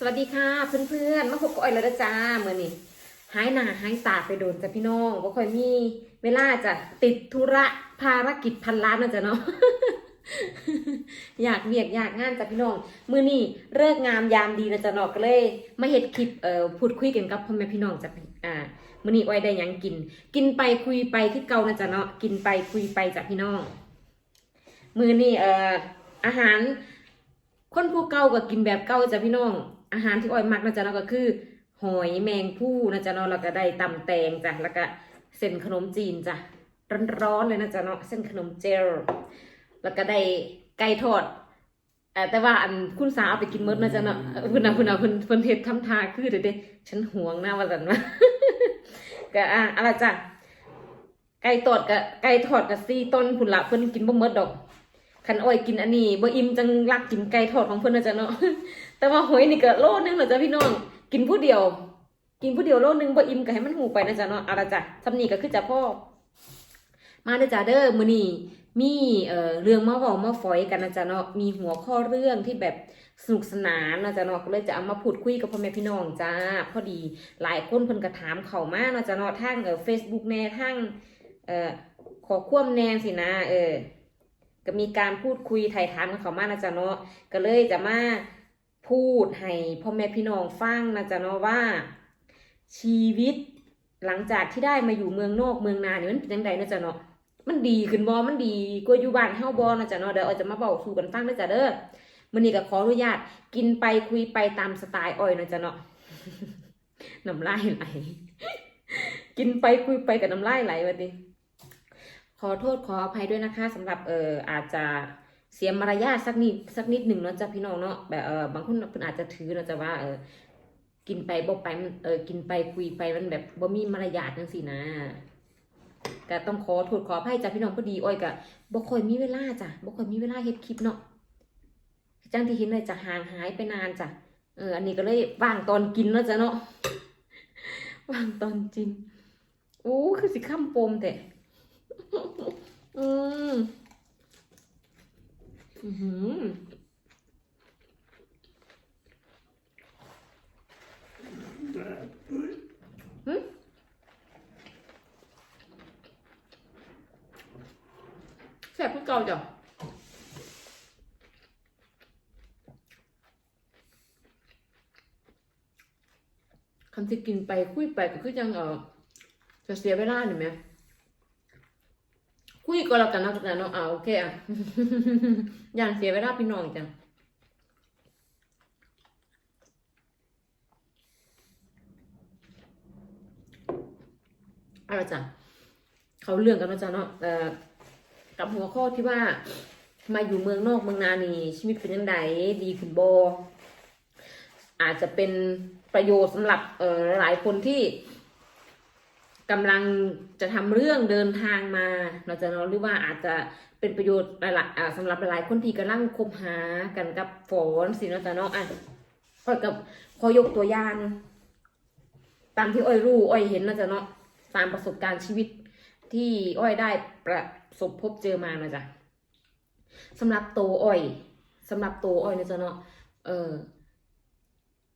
สวัสดีค่ะเพื่อนๆมาพบกับอ้อยแล้วจ้าเมื่อนี้หายหนาหายตาไปโดนจ้ะพี่น้องว่าค่อยมีเวลาจะติดธุระภารกิจพันล้านนะจ๊ะเนาะอยากเบียกอยากงานจ้ะพี่น้องมือนี้เลิกงามยามดีนะจ๊ะเนาะก็เลย มาเฮ็ดคลิปเอ่อพูดคุยกันกับพ่อแม่พี่น้องจ้ะอ่ามือนี้อ้อยได้ยังกิน กินไปคุยไปคือเก่านะจ๊ะเนาะกินไปคุยไปจ้ะพี่น้อง มือนี้เอ่ออาหารคนผู้เก่าก็กินแบบเก่าจ้ะพี่น้อง อาหารที่อ้อยมักนะจ๊ะเนาะก็คือ หอยแมงผู้นะจ๊ะเนาะแล้วก็ได้ตำแตงจ้ะแล้วก็เส้นขนมจีนจ้ะร้อนๆเลยนะจ๊ะเนาะเส้นขนมเจลแล้วก็ได้ไก่ทอดเอ่อแต่ว่าอันคุณสาวเอาไปกินหมดนะจ๊ะเนาะเอ่อเพิ่นน่ะเพิ่นน่ะเพิ่นเพิ่นเฮ็ดทำทาคือเด้อเด้ฉันห่วงนะว่าซั่นว่าก็อะอะไรจ้ะไก่ทอดกับไก่ทอดกับซี่ต้นพุ่นละเพิ่นกินบ่หมดดอกคันอ้อยกินอันนี้บ่อิ่มจังรักกินไก่ทอดของเพิ่นนะจ๊ะเนาะ แต่ว่าหอยนี่ก็โลนึงเหรอจ๊ะพี่น้อง กินผู้เดียว กินผู้เดียวโลนึงบ่อิ่มก็ให้มันหูไปนะจ๊ะเนาะอาละจ้ะสำนีก็คือจะพ่อ มาเด้อจ้าเด้อมื้อนี้มีเอ่อเรื่องมาเว้ามาฝอยกันนะจ๊ะเนาะ มีหัวข้อเรื่องที่แบบสนุกสนานนะจ๊ะเนาะก็เลยจะเอามาพูดคุยกับพ่อแม่พี่น้องจ้า พอดีหลายคนเพิ่นก็ถามเข้ามานะจ๊ะเนาะทางเอ่อ Facebook แน่ทางเอ่อขอควมแน่สินะ เออ ก็มีการพูดคุยไถ่ถามกันเข้ามานะจ๊ะเนาะ ก็เลยจะมา พูดให้พ่อแม่พี่น้องฟังนะจ๊ะเนาะว่า ชีวิตหลังจากที่ได้มาอยู่เมืองนอกเมืองนาเนี่ยมันเป็นยังไงนะจ๊ะเนาะมันดีขึ้นบ่มันดีกว่าอยู่บ้านเฮาบ่นะจ๊ะเนาะเดี๋ยวอาจะมาเบาสู่กันฟังนะจ๊ะเด้อมื้อนี้ก็ขออนุญาตกินไปคุยไปตามสไตล์อ้อยนะจ๊ะเนาะน้ำลายไหลกินไปคุยไปกับน้ำลายไหลวันนี้ขอโทษขออภัยด้วยนะคะสำหรับเอออาจจะ เสียมารยาทสักนิดสักนิดหนึ่งเนาะจ้ะพี่น้องเนาะแบบเออบางคนเพิ่นอาจจะถือเนาะจ้ะว่าเออกินไปบ่ไปมันเออกินไปคุยไปมันแบบบ่มีมารยาทจังซี่นะก็ต้องขอโทษขออภัยจ้ะพี่น้องพอดีอ้อยก็บ่ค่อยมีเวลาจ้ะบ่ค่อยมีเวลาเฮ็ดคลิปเนาะจังที่เห็นเลยจะห่างหายไปนานจ้ะเอออันนี้ก็เลยว่างตอนกินเนาะจ้ะเนาะว่างตอนจริงโอ้คือสิข้ามปมแต่อืม อือแซ่บคือเก่าจ้ะคำที่กินไปคุยไปก็คือยังเออจะเสียเวลาหน่อยไหม ยก็แล้วกันนะทุกท่านเนาะอ่าโอเคอะอย่างเสียเวลาพี่น้องจังเอาละจ้ะเขาเรื่องกันนะจ๊ะเนาะเอ่อกับหัวข้อที่ว่ามาอยู่เมืองนอกเมืองนานี่ชีวิตเป็นยังไงดีขึ้นบออาจจะเป็นประโยชน์สำหรับเอ่อหลายคนที่ กำลังจะทำเรื่องเดินทางมาเราจะเนาะหรือว่าอาจจะเป็นประโยชน์หลายๆสำหรับหลายๆคนที่กำลังคบหากันกับฝนสินาะจ๊ะเนาะอะก็กับขอยกตัวอย่างตามที่อ้อยรู้อ้อยเห็นนะจ๊ะเนาะตามประสบการณ์ชีวิตที่อ้อยได้ประสบพบเจอมานะจ๊ะสำหรับโตวอ้อยสำหรับโตวอ้อยนะจ๊ะเนาะเออ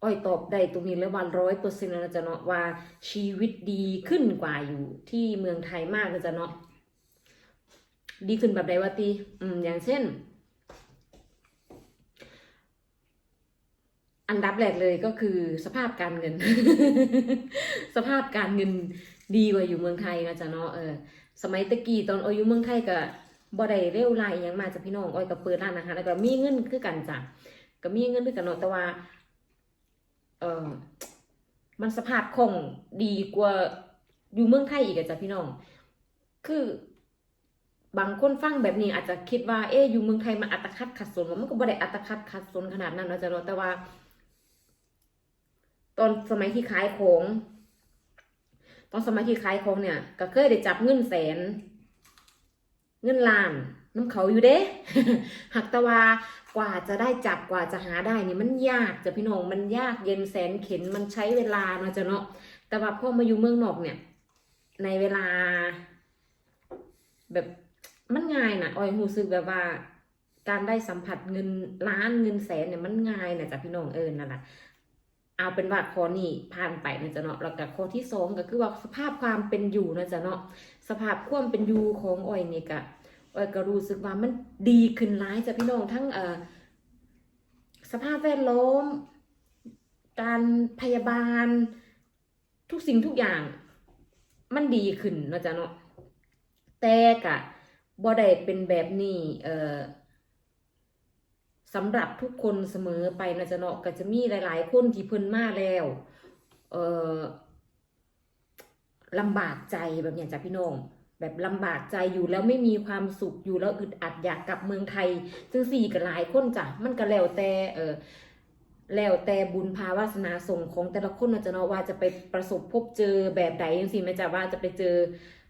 อ้อยตอบได้ตรงนี้เลยว่าร้อยเปอร์เซ็นต์นะจ๊ะเนาะว่าชีวิตดีขึ้นกว่าอยู่ที่เมืองไทยมากนะจ๊ะเนาะดีขึ้นแบบใดวะตีอืมอย่างเช่น อันดับแรกเลยก็คือสภาพการเงิน สภาพการเงินดีกว่าอยู่เมืองไทยนะจ๊ะเนาะเออสมัยตะกี้ตอนอ้อยอยู่เมืองไทยก็บ่ได้เร็วไรยังมาจากพี่น้องอ้อยก็เปิดร้านอาหารแล้วก็มีเงินคือกันจ้ะก็มีเงินคือกันเนาะแต่ว่า เออมันสภาพคงดีกว่าอยู่เมืองไทยอีกอะจ้ะพี่น้อง คือบางคนฟังแบบนี้อาจจะคิดว่าเอ๊ะอยู่เมืองไทยมันอัตคัดขัดสนมันก็บ่ได้อัตคัดขัดสนขนาดนั้นนะจ้ะเนาะแต่ว่า ตอนสมัยที่ขายของตอนสมัยที่ขายของเนี่ย ก็เคยได้จับเงินแสน เงินล้าน น้ำเขาอยู่เด้หักตะวากว่าจะได้จับกว่าจะหาได้นี่มันยากจ้ะพี่น้องมันยากเย็นแสนเข็นมันใช้เวลาเนาะจ้ะเนาะแต่ว่าพอมาอยู่เมืองนอกเนี่ย ในเวลา แบบมันง่ายนะออยรู้สึกแบบว่า การได้สัมผัสเงินล้านเงินแสนเนี่ยมันง่ายนะจ้ะพี่น้องเออนั่นแหละเอาเป็นว่าข้อนี้ผ่านไปนะจ๊ะเนาะแล้วก็ข้อที่สองก็คือว่าสภาพความเป็นอยู่นะจ๊ะเนาะสภาพความเป็นอยู่ของออยนี่ก็ ออยก็รู้สึกว่ามันดีขึ้นหลายจ้ะพี่น้องทั้งเอ่อสภาพแวดล้อม การพยาบาล ทุกสิ่งทุกอย่าง มันดีขึ้นนะจ๊ะเนาะแต่กะบ่ได้เป็นแบบนี้เอ่อสำหรับทุกคนเสมอไปนะจ๊ะเนาะก็จะมีหลาย ๆ คนที่เพิ่นมาแล้วเอ่อลำบากใจแบบเนี้ยจ้ะพี่น้อง แบบลำบากใจอยู่แล้วไม่มีความสุขอยู่แล้วอึดอัดอยากกลับเมืองไทยซึ่งสี่กับหลายคนจ้ะมันก็แล้วแต่เออแล้วแต่บุญภาวาสนาส่งของแต่ละคนนะจะเนาะว่าจะไปประสบพบเจอแบบใดยังสิแม่จ้ะว่าจะไปเจอ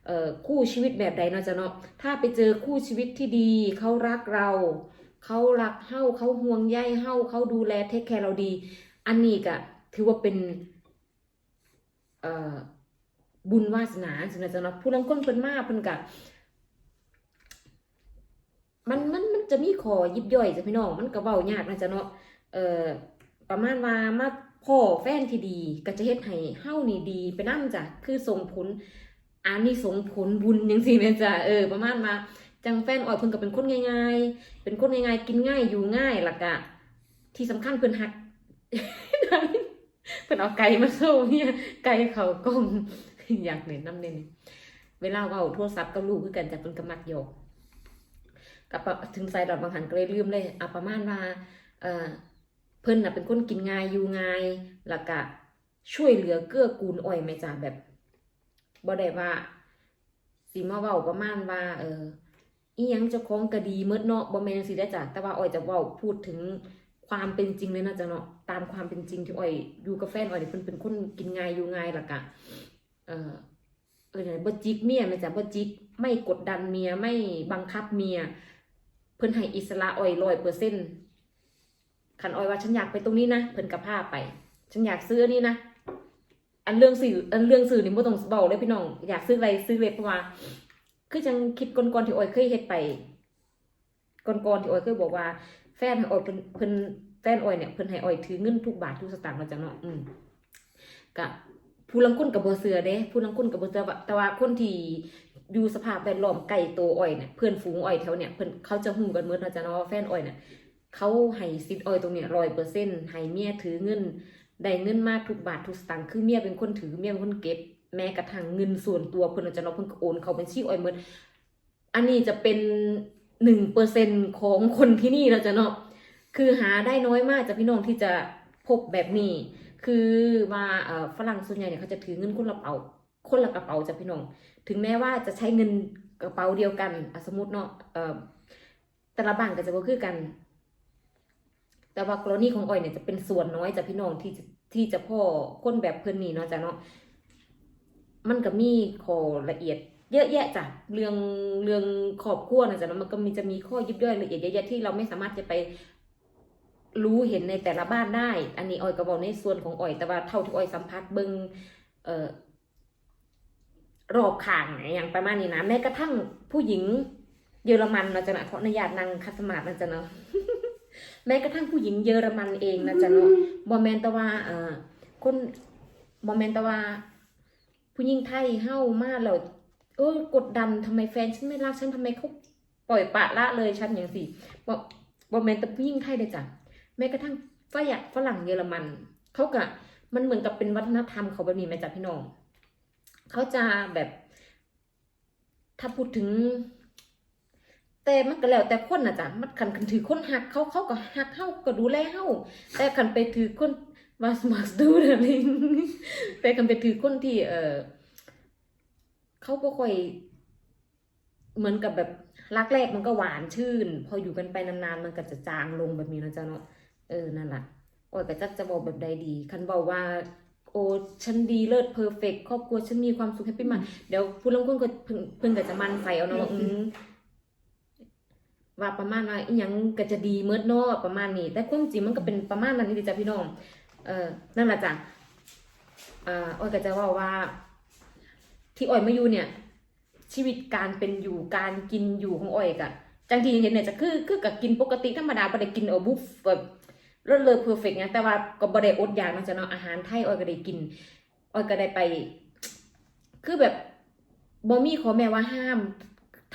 เออคู่ชีวิตแบบใดเนาะจ๊ะเนาะถ้าไปเจอคู่ชีวิตที่ดีเขารักเราเขารักเฮาเขาห่วงใยเฮาเขาดูแลเทคแคร์เราดี อันนี้ก็ถือว่าเป็นเอ่อ บุญวาสนาสินะจ๊ะเนาะผู้ลังคนเพิ่นมาเพิ่นกะมันมันมันจะมีขอยิบย่อยจ้ะพี่น้องมันก็เว้ายากนะจ๊ะเนาะเอ่อประมาณว่ามาพ่อแฟนที่ดีก็จะเฮ็ดให้เฮานี่ดีไปนำจ้ะคือส่งผลอันนี้ส่งผลบุญจังซี่แม่จ้ะเออประมาณว่าจังแฟนอ้อยเพิ่นก็เป็นคนง่าย ๆ เป็นคนง่ายๆกินง่ายอยู่ง่ายล้วก็ที่สำคัญเพิ่นฮักเพิ่นเอาไก่มาโซ่เนี่ยไก่เขากล้อง อยากเน้นน้ำเน้นเวลาเว่าโทรศัพท์กับลูกคือกันจากเพิ่นก็มักโยกกับถึงใส่ดอกบางหันก็เลยลืมเลยอะประมาณว่าเออเพิ่นน่ะเป็นคนกินง่ายอยู่ง่ายแล้วก็ช่วยเหลือเกื้อกูลอ้อยไหมจ้าแบบบ่ได้ว่าสิมาเว้าประมาณว่า เอออีหยังเจ้าของก็ดีเมดเนาะบ่แม่นสิได้จ้ะแต่ว่าอ้อยจะเว้าพูดถึงความเป็นจริงเลยนะจ๊ะเนาะตามความเป็นจริงที่อ้อยอยู่กับแฟนอ้อยเนี่ยเพิ่นเป็นคนกินง่ายอยู่ง่ายล่ะกะ เออเออบ่จิกเมียแม่จ้ะบ่จิกไม่กดดันเมียไม่บังคับเมีย เพิ่นให้อิสระอ้อยร้อยเปอร์เซ็นต์คันอ้อยว่าฉันอยากไปตรงนี้นะเพิ่นก็พาไป ฉันอยากซื้อนนี้นะอันเรื่องสื่ออันเรื่องสื่อนี่บ่ต้องเว้าเลยพี่น้อง อยากซื้ออะไรซื้อเลยเพราะว่าคือจังคิดก่อนๆที่อ้อยเคยเฮ็ดไปก่อนๆที่อ้อยเคยบอกว่า แฟนให้อ้อยเพิ่นเพิ่นแฟนอ้อยเนี่ยเพิ่นให้อ้อยถือเงินทุกบาททุกสตางค์มาจังเนาะอืมกะ ผู้ลังคนกับบ่เสือเด้ผู้ลังคนกับบ่เสือแต่ว่าคนที่อยู่สภาพแวดล้อมใกล้ตัวอ้อยเนี่ยเพื่อนฝูงอ้อยแถวเนี่ยเพิ่อนเขาจะฮู้กันหมดเนาะจ้ะเนาะแฟนอ้อยเนี่ยเขาให้สิทธิอ้อยตรงเนี้ย100%ให้เมียถือเงินได้เงินมากทุกบาททุกสตางค์คือเมียเป็นคนถือเมียเป็นคนเก็บ แม้กระทั่งเงินส่วนตัวเพิ่นเนาจะเนาะเพิ่อนก็โอนเข้าบัญชีอ้อยหมดอันนี้จะเป็น1%ของคนที่นี่เนาจะเนาะคือหาได้น้อยมากจากพี่น้องที่จะพบแบบนี้ คือว่าฝรั่งส่วนใหญ่เนี่ยเขาจะถือเงินคนละเป๋าคนละกระเป๋าจากพี่น้อง ถึงแม้ว่าจะใช้เงินกระเป๋าเดียวกันสมมติเนาะเอ่อแต่ละบ้านก็จะบ่คือกัน แต่ว่ากรณีของอ้อยเนี่ยจะเป็นส่วนน้อยจากพี่น้องที่ที่จะพ่อคนแบบเพิ่นนี่เนาะจ้ะเนาะมันก็มีข้อละเอียดเยอะแยะจ้ะเรื่องเรื่องครอบครัวนะจ๊ะเนาะมันก็มีจะมีข้อยิบย่อยละเอียดเยอะแยะที่เราไม่สามารถจะไป รู้เห็นในแต่ละบ้านได้ อันนี้ออยก็บอกในส่วนของออยแต่ว่าเท่าที่ออยสัมผัสเบิงเอ่อรอบข้างอย่างประมาณนี้นะแม้กระทั่งผู้หญิง เยอรมันนะจ๊ะนะขออนุญาตนางคัสมาดนะจ๊ะเนาะแม้กระทั่งผู้หญิงเยอรมันเองนะจ๊ะเนาะบอแมนแตว่าเอ่อคนบอแมนแตว่า ผู้หญิงไทยเฮ้ามาแล้วเออกดดันทำไมแฟนฉันไม่รักฉันทำไมเขาปล่อยปะละเลยฉันอย่างสิบอกบอแมนต่ผู้หญิงไทยเลยจ้ะ แม้กระทั่งฝรั่งฝรั่งเยอรมันเขาก็มันเหมือนกับเป็นวัฒนธรรมเขาแบบนี้ไหมจ๊ะพี่น้องเขาจะแบบ ถ้าพูดถึง แต่มันก็แล้วแต่คนนะจ๊ะมันคันคันถือคนหักเขาเขาก็หักเขาก็ดูแลเขาแต่คันไปถือคนมาสมัสดูอะไรแต่คันไปถือคนที่ เออเขาบ่ค่อยเหมือนกับแบบรักแรกมันก็หวานชื่น พออยู่กันไปนานๆ มันก็จะจางลงแบบนี้นะจ๊ะเนาะ เออ นั่นแหละโอ้ยแต่จักจะบอกแบบใดดี คันบอกว่า โอ้ฉันดีเลิศเพอร์เฟกครอบครัวฉันมีความสุขแฮปปี้มากเดี๋ยวผู้ลงคนก็เพิ่งเพิ่งก็จะมันใส่เอาเนาะว่าอืมว่าประมาณว่าอีหยังก็จะดีเมื่อเนาะประมาณนี้ แต่ความจริงมันก็เป็นประมาณนั้นนี่จ้ะพี่น้อง เออนั่นแหละจ้ะอ่าอ้อยก็จะว่าว่า ที่อ้อยมาอยู่เนี่ย ชีวิตการเป็นอยู่การกินอยู่ของอ้อยกะจังทีเห็นเนี่ยจะคือคือกับกินปกติธรรมดาบ่ได้กินเอาบุฟแบบ รสเลยเพอร์เฟกต์นะแต่ว่าก็บ่ได้อดอยากนะจ๊ะเนาะอาหารไทยออยก็ได้กินออยก็ได้ไป คือแบบบ่มีขอแม่ว่าห้าม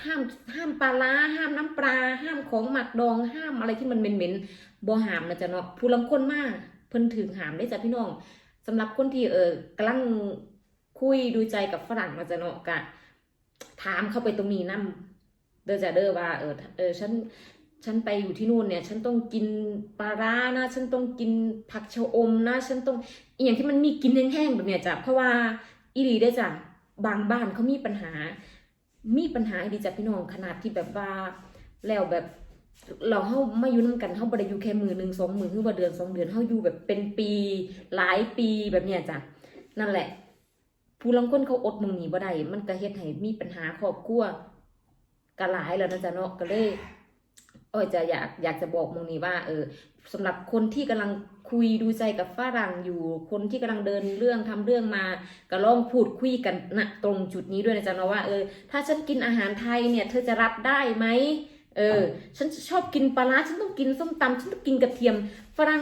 ห้ามห้ามปลาร้าห้ามน้ำปลา ห้ามของหมักดอง ห้ามอะไรที่มันเหม็นๆบ่หามนะจ๊ะเนาะผู้ลังคนมากเพิ่นถึงหามได้จ้ะพี่น้องสำหรับคนที่เออกำลังคุยดูใจกับฝรั่งนะจ๊ะเนาะกะถามเข้าไปตรงนี้นํเด้อจ้ะเด้อว่าเออเออฉัน ฉันไปอยู่ที่นู่นเนี่ย ฉันต้องกินปลาร้านะ ฉันต้องกินผักชะอมนะ ฉันต้องอย่างที่มันมีกินแห้งๆแบบเนี้ยจ้ะเพราะว่าอีหลีได้จ้ะบางบ้านเขามีปัญหา มีปัญหาอีดีจ้ะพี่น้องขนาดที่แบบว่าแล้วแบบเราเฮาไมาอยู่นกันเฮาบ่ได้อยู่แค่มือหนึ่งสองมือหรือว่าเดือนสองเดือนเฮาอยู่แบบเป็นปีหลายปีแบบเนี้ยจ้ะนั่นแหละ ผู้ลังคนเขาอดมองหนีบ่ได้มันก็เฮ็ดให้มีปัญหาครอบครัวก็หลายแล้วนะจ๊ะเนาะก็เลย เออจะอยากอยากจะบอกมงนี้ว่าเออสำหรับคนที่กำลังคุยดูใจกับฝรั่งอยู่ คนที่กำลังเดินเรื่องทำเรื่องมาก็ลองพูดคุยกันณตรงจุดนี้ด้วยนะจ๊ะเนาะว่าเออถ้าฉันกินอาหารไทยเนี่ย เธอจะรับได้ไหมเออ ฉันชอบกินปลาร้าฉันต้องกินส้มตำฉันต้องกินกระเทียม ฝรั่ง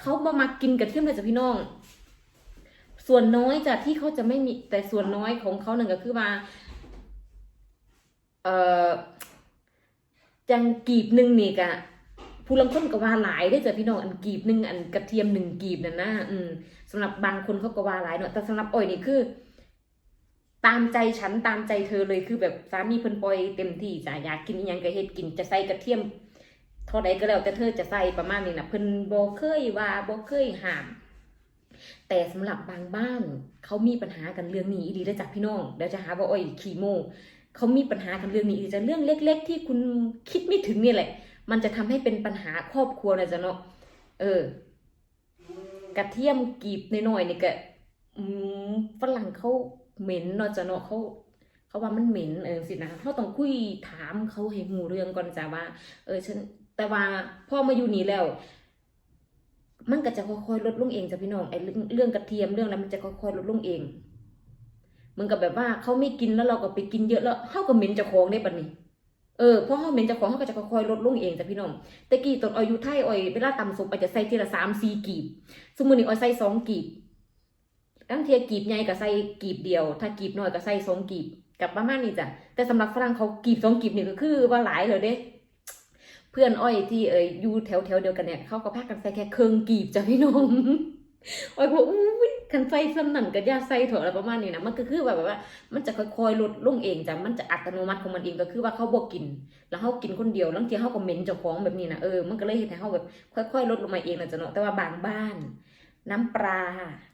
เขามามากินกระเทียมเลยจ้ะพี่น้อง ส่วนน้อยจ้ะที่เขาจะไม่มีแต่ส่วนน้อยของเขาหนึ่งก็คือว่า เอ่อ จังกีบหนึ่งนี่กะผู้ลังคนก็ว่าหลายได้อจ้ะพี่น้องอันกีบหนึ่งอันกระเทียมหนึ่งกีบนั่นนะอืมสำหรับบางคนเขาก็ว่าหลายเนาะแต่สำหรับอ้อยนี่คือ ตามใจฉันตามใจเธอเลยคือแบบสามีเพิ่นปล่อยเต็มที่จ้ะอยากกินอิหยังก็เฮ็ดกินจะใส่กระเทียมเท่าใดก็แล้วแต่เธอจะใส่ประมาณนี้นะเพิ่นบ่เคยว่าบ่เคยห้าม แต่สำหรับบางบ้านเขามีปัญหากันเรื่องนี้อีหลีได้อจ้ะพี่น้องเดี๋ยวจะหาว่าอ้อยขี้โม เขามีปัญหากันเรื่องนี้อีกจะเรื่องเล็ก ๆ ที่คุณคิดไม่ถึงนี่แหละ มันจะทำให้เป็นปัญหาครอบครัวนะจ๊ะเนาะเออ กระเทียมกีบน้อยๆนี่ก็ฝรั่งเขาเหม็นเนาะจ๊ะเนาะเขาเขาว่ามันเหม็นเออสินะเขาต้องคุยถามเขาให้หูเรื่องก่อนจ้ะว่า เออฉันแต่ว่าพ่อมาอยู่นี่แล้ว มันก็จะค่อยๆลดลงเองจ้ะพี่น้องไอ้เรื่องกระเทียมเรื่องอะไรมันจะค่อยๆลดลงเอง มันกับแบบว่าเขาไม่กินแล้วเราก็ไปกินเยอะแล้วเท่ากับเหม็นจ้าของได้ปะนี่เออเพราะเขาเหม็นจ้าของเขาก็จะค่อยๆลดลงเองจ้ะพี่น้องแต่กี้ตอนออยอยู่ไทยออยเวลาตำซุปอาจจะใส่ทีละสามสี่กีบ สมมุตินี่ออยใส่สองกีบตั้งเทียกีบใหญ่ก็ใส่กีบเดียว ถ้ากีบน้อยก็ใส่สองกีบกับประมาณนี้จ้ะแต่สำหรับฝรั่งเขากีบสองกีบนี่ก็คือว่าหลายเลยเด้เพื่อนอ้อยที่เอ่ยอยู่แถวแถวๆเดียวกันเนี่ยเขาก็พากันใส่แค่เครื่องกีบจ้ะพี่น้องอ้อยบอกอุ้ คันใส่ซ้ำนั่นก็อย่าใส่เถอะอะไรประมาณนี้นะมันก็คือแบบว่า มันจะค่อยๆลดลงเองจ้ะมันจะอัตโนมัติของมันเองก็คือว่าเขาบอกกิน แล้วเขากินคนเดียวแล้วบางทีเขาก็เหม็นเจ้าของแบบนี้นะเออมันก็เลยเห็นให้เขาแบบค่อย ๆ ลดลงมาเองนะจ๊ะเนาะแต่ว่าบางบ้าน น้ำปลา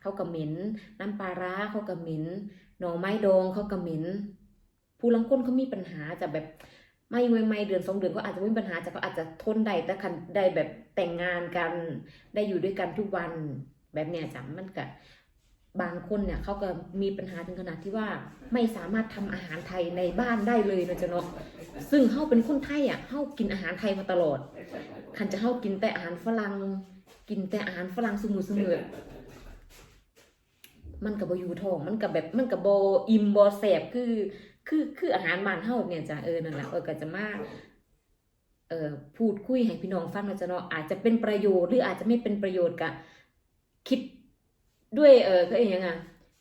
เขาก็เหม็นน้ำปลาร้าเขาก็เหม็นหน่อไม้ดองเขาก็เหม็นผู้ลังคนเขามีปัญหาจะแบบไม่ไม่ไม่เดือนสองเดือนก็อาจจะไม่มีปัญหาแต่ก็อาจจะทนได้แต่คันได้แบบแต่งงานกัน ได้อยู่ด้วยกันทุกวันแบบเนี้ยจ้ะมันก็ บางคนเนี่ยเขาก็มีปัญหาถึงขนาดที่ว่าไม่สามารถทำอาหารไทยในบ้านได้เลยนะจ๊ะเนาะซึ่งเขาเป็นคนไทยอะเขากินอาหารไทยมาตลอดคันจะเขากินแต่อาหารฝรั่งกินแต่อาหารฝรั่งสมุนสมอมันกับบอยู่ท้องมันกับแบบมันกับบอิ่มบอแสบคือคือคืออาหารบ้านเฮาเนี่ยจ้ะเออนั่นแหละเออก็จะมาเอ่อพูดคุยให้พี่น้องฟังนะจ๊ะเนาะอาจจะเป็นประโยชน์หรืออาจจะไม่เป็นประโยชน์กะคิด ด้วยเออก็เองยังไง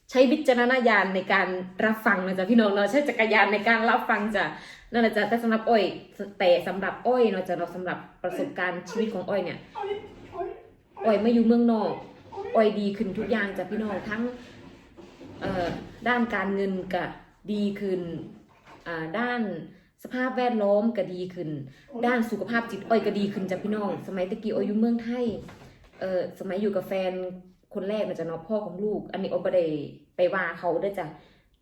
ใช้วิจารณญาณในการรับฟังนะจ๊ะพี่น้องเราะใช้จักรยานในการรับฟังจ้ะนั่นแหละจ้ะแต่สำหรับอ้อยแต่สำหรับอ้อยเนาะจ้ะเนาะสำหรับประสบการณ์ชีวิตของอ้อยเนี่ยอ้อยมาอยู่เมืองนอกอ้อยดีขึ้นทุกอย่างจ้ะพี่น้องทั้งเอ่อด้านการเงินก็ดีขึ้นอ่าด้านสภาพแวดล้อมก็ดีขึ้น ด้านสุขภาพจิตอ้อยก็ดีขึ้นจ้ะพี่น้อง สมัยตะกี้อ้อยอยู่เมืองไทยเอ่อสมัยอยู่กับแฟน คนแรกนะจ๊ะเนาะพ่อของลูก อันนี้ออบ่ได้ไปว่าเขาเด้จ้ะ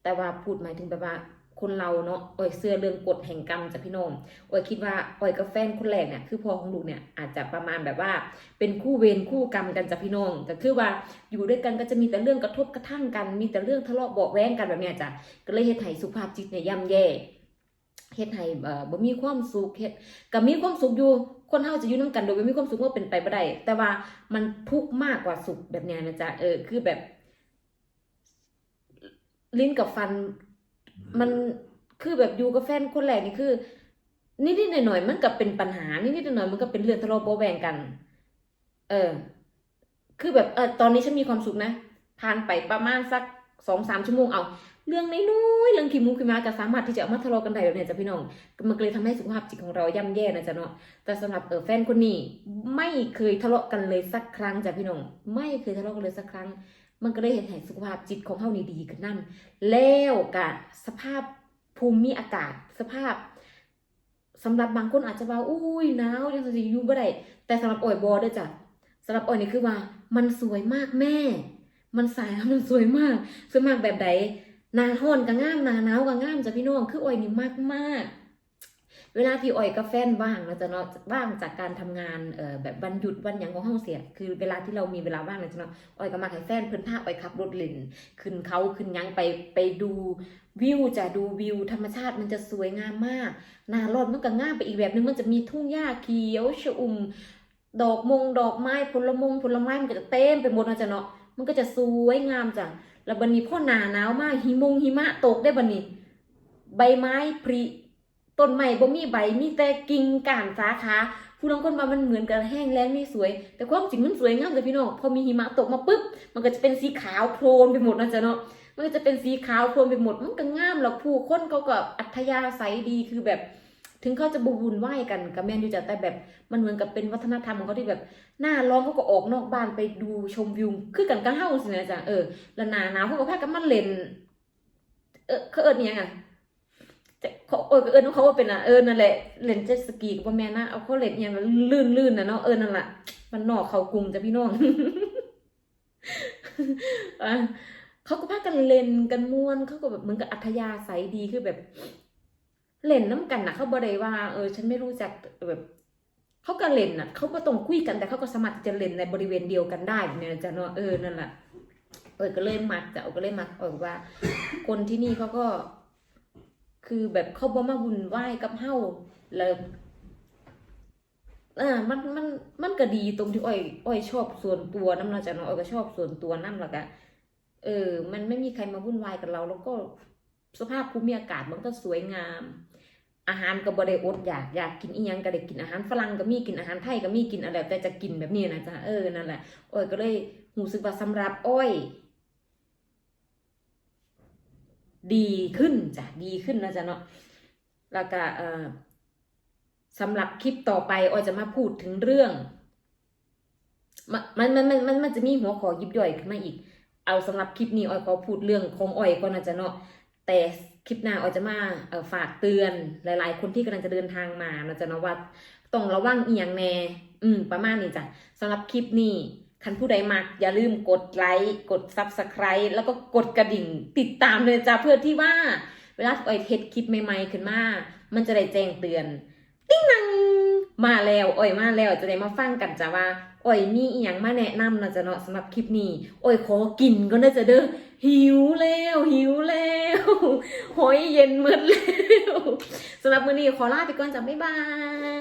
แต่ว่าพูดหมายถึงแบบว่าคนเราเนาะอ้อยเสื้อเรื่องกฎแห่งกรรมจ้ะพี่น้องอ้อยคิดว่าอ้อยกับแฟนคนแรกเนี่ยคือพ่อของลูกเนี่ยอาจจะประมาณแบบว่า เป็นคู่เวรคู่กรรมกันจ้ะพี่น้องก็คือว่าอยู่ด้วยกันก็จะมีแต่เรื่องกระทบกระทั่งกัน มีแต่เรื่องทะเลาะเบาแว้งกันแบบเนี้ยจ้ะก็เลยเฮ็ดให้สุขภาพจิตเนี่ยย่ำแย่ เฮ็ดให้บ่มีความสุขเฮ็ดก็มีความสุขอยู่คนเฮาจะอยู่นํกันโดยบ่มีความสุขว่าเป็นไปบ่ได้แต่ว่ามันทุกข์มากกว่าสุขแบบเนี้ยนะจ๊ะเออคือแบบ ลิ้นกับฟัน มันคือแบบอยู่กับแฟนคนแรกนี่คือนิดๆหน่อยๆมันก็เป็นปัญหานิดๆหน่อยๆมันก็เป็นเรื่องทะเลาะเบาแวงกัน เออ คือแบบเออตอนนี้ฉันมีความสุขนะผ่านไปประมาณสักสองสามชั่วโมงเอา เรื่องน้อยๆเรื่องขี้มุกขี้มาก็สามารถที่จะเอามาทะเลาะกันได้แบบเนี้ยจ้ะพี่น้องมันเลยทำให้สุขภาพจิตของเราย่ำแย่นะจ๊ะเนาะแต่สำหรับเออแฟนคนนี้ไม่เคยทะเลาะกันเลยสักครั้งจ้ะพี่น้องไม่เคยทะเลาะกันเลยสักครั้ง มันก็เลยเห็นให้สุขภาพจิตของเฮานี่ดีขึ้นนั่นแล้วกะสภาพภูมิอากาศสภาพสำหรับบางคนอาจจะว่าอุ้ยหนาวยังสิอยู่บ่ได้แต่สำหรับอ่อยบอเด้อจ้ะสำหรับอ่อยนี่คือว่า มันสวยมากแม่ มันสายแล้วมันสวยมากสวยมากแบบใด นาฮ้อนก็งามนาหนาวก็งามจ้ะพี่น้องคืออ่อยนี่มากมากเวลาที่อ่อยกับแฟนว่างเราจะเนาะว่างจากการทำงานเอ่อแบบวันหยุดวันหยังของห้องเสีย คือเวลาที่เรามีเวลาว่างเราจะเนาะอ่อยก็มาให้แฟนเพิ่นพาอ่อยขับรถเล่นขึ้นเขาขึ้นยังไปไปดูวิวจะดูวิวธรรมชาติมันจะสวยงามมากนารอนมันก็งามไปอีกแบบนึงมันจะมีทุ่งหญ้าเขียวชอุ่มดอกมงดอกไม้ผลมงผลไม้มันก็จะเต็มไปหมดนะจ๊ะเนาะมันก็จะสวยงามจ้ะ แล้วบันนี้พ่อหนาหนาวมากหิมงหิมะตกได้บันนี้ ใบไม้ผลิต้นไม้บ่มีใบมีแต่กิ่งก้านสาขาผู้ลางคนว่ามันเหมือนกับแห้งแล้งไม่สวย แต่ความจริงมันสวยงามเลยพี่น้องพอมีหิมะตกมาปุ๊บมันก็จะเป็นสีขาวโพลนไปหมดนะจ๊ะเนาะมันก็จะเป็นสีขาวโพลนไปหมดมันก็งามแล้วผู้คนเขาก็อัธยาศัยดีคือแบบ ถึงเขาจะบวุ่นไหวายกันกับแมนยูจะแต่แบบมันเหมือนกับเป็นวัฒนธรรมของเขาที่แบบ หน้าร้อนเขาก็ออกนอกบ้านไปดูชมวิวคือกันกันเฮาสินะจ๊ะเออแล้วหนาหนาวเขาก็พากันมาเล่นเออเขาเอิ้นอิหยังอะจะเขาเออเอิ้นเขาว่าเป็นอะเออนั่นแหละเล่นเจ็ตสกีกับแม่นะเอาเขาเล่นอหยังลื่นลื่นๆนะเนาะเออนั่นแหละมันนอกเขากรุงจ้ะพี่น้องเขาก็พากันเล่นกันม่วนเขาก็แบบเหมือนกับอัธยาศัยดีคือแบบ เล่นน้ำกันนะเขาบ่ได้ว่าเออฉันไม่รู้จักแบบเขาก็เล่นน่ะ เขาก็ต้องคุยกันแต่เขาก็สามารถจะเล่นในบริเวณเดียวกันได้เนี่ยจ้ะเนาะเออนั่นแหละเออก็เลยมักจ้ะเออก็เลยมักเออว่า คนที่นี่เขาก็ คือแบบเขาบ่มาวุ่นวายกับเฮาแล้วอ่ามันมันมันก็ดีตรงที่อ้อยอ้อยชอบส่วนตัวน้ำเนาจะเนาะอ้อยก็ชอบส่วนตัวน้ำแล้วก็เออ มันไม่มีใครมาวุ่นวายกับเรา แล้วก็สภาพภูมิอากาศมันก็สวยงาม อาหารก็บ่ได้อดอยากอยากกินอีหยังก็ได้กินอาหารฝรั่งก็มีกินอาหารไทยก็มีกินอะไรแต่จะกินแบบนี้นะจ๊ะเออนั่นแหละอ้อยก็เลยรู้สึกว่าสำหรับอ้อย ดีขึ้นจ้ะดีขึ้นนะจ๊ะเนาะแล้วก็เอ่อสำหรับคลิปต่อไปอ้อยจะมาพูดถึงเรื่องมันมันมันมันมันจะมีหัวข้อยิบย่อยขึ้นมาอีก เอาสำหรับคลิปนี้อ้อยขอพูดเรื่องของอ้อยก่อนนะจ๊ะเนาะแต่ คลิปหน้าออจะมาฝากเตือนหลาย ๆ คนที่กำลังจะเดินทางมานะจ๊ะนะว่าต้องระวังเอียงแน่อืม ประมาณนี้จ้ะสำหรับคลิปนี้คันผู้ใดมักอย่าลืมกดไลค์กด s u b สไครต์แล้วก็กดกระดิ่งติดตามเลยจ้ะเพื่อที่ว่า เวลาออยเทสคลิปใหม่ ๆ ขึ้นมา มันจะได้แจ้งเตือน ติ้งนัง มาแล้วอ่อยมาแล้วจะได้มาฟังกันจ้ะว่าอ่อยมีอีหยังมาแนะนำนะจ๊ะเนาะสำหรับคลิปนี้อ่อยขอกินก็น่าจะเด้อหิวแล้วหิวแล้วหอยเย็นหมืดแล้วสำหรับมื้อนี้ขอลาไปก่อนจ้ะบ๊ายบาย